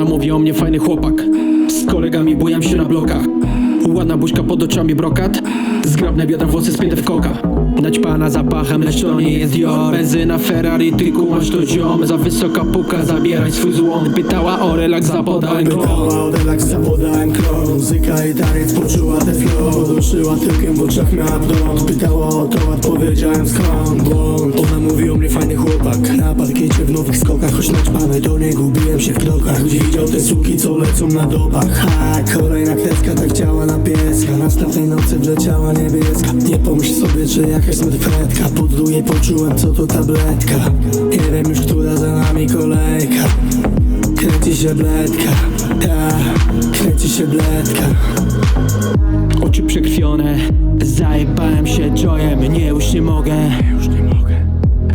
o mnie fajny chłopak. Z kolegami bujam się na blokach. Ładna buźka pod oczami brokat Zgrabne biodra, włosy spięte w koka Naćpana zapachem, lecz to nie jest Dior. Benzyna Ferrari, ty kumasz to ziom. Za wysoka puka, zabieraj swój złom. Pytała o relaks, zapodałem klon Pytała o relaks, podałem klon Muzyka i taniec poczuła te flow. Poduszyła tyłkiem, w oczach miała blond Pytała o to, odpowiedziałem skąd. Błąd, ona mówi o mnie fajny chłopak. Na parkiecie w nowych skokach. Choć naćpany do niej gubiłem się w krokach Gdzie widział te suki, co lecą na dopach Ha, kolejna kreska, tak działa na pieska. Następnej nocy wleciała niebieska Nie pomyśl sobie, czy jakaś smurfetka Pod długiej poczułem, co to tabletka. Nie wiem już, która za nami kolejka. Kręci się bledka, ta, kręci się bledka. Oczy przekrwione Zajebałem się joyem. Nie, już nie mogę.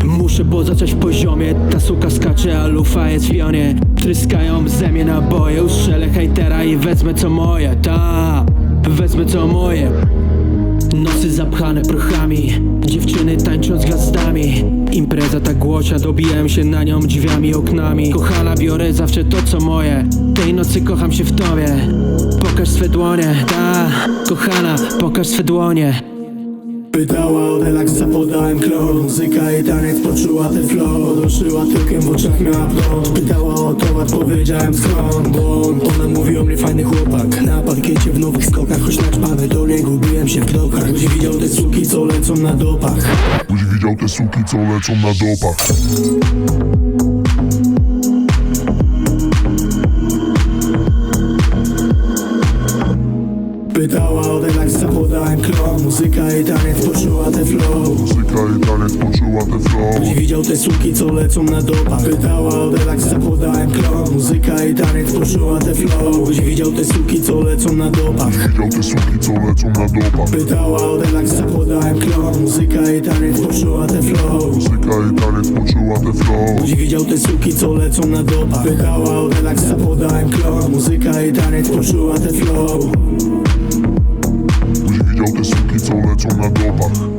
Muszę było zacząć w poziomie. Ta suka skacze, a lufa jest w pionie Tryskają ze mnie naboje. Ustrzelę hejtera i wezmę co moje. Ta, wezmę co moje Nosy zapchane prochami Dziewczyny tańczą z gwiazdami. Impreza tak głośna, dobijałem się na nią drzwiami, oknami. Kochana, biorę zawsze to co moje. Tej nocy kocham się w tobie. Pokaż swe dłonie, ta Kochana, pokaż swe dłonie. Pytała o relaks, podałem klon. Muzyka i taniec poczuła te flow. Poduszyła tyłkiem, w oczach miała blond Pytała o to, odpowiedziałem skąd Błąd, ona mówi o mnie fajny chłopak. Na parkiecie w nowych skokach Choć naćpany do niej gubiłem się w krokach Gdzie widział te suki, co lecą na dopach. Byś widział te suki, co lecą na dopach Pytała o relaks, podałem klon Muzyka i taniec poczuła te flow. Muzyka i taniec poczuła te flow. Gdzie widział te suki, co lecą na dopach Pytała o relaks, podałem klon Muzyka i taniec poczuła te flow. Gdzie widział te suki, co lecą na dopach Widział te suki, co lecą na dopach Pytała o relaks, podałem klon Muzyka i taniec poczuła te flow. Muzyka i taniec poczuła te flow. Widział te suki, co lecą na dopach Pytała o relaks, podałem klon Muzyka i taniec poczuła te flow Byś widział te suki, co lecą na dopach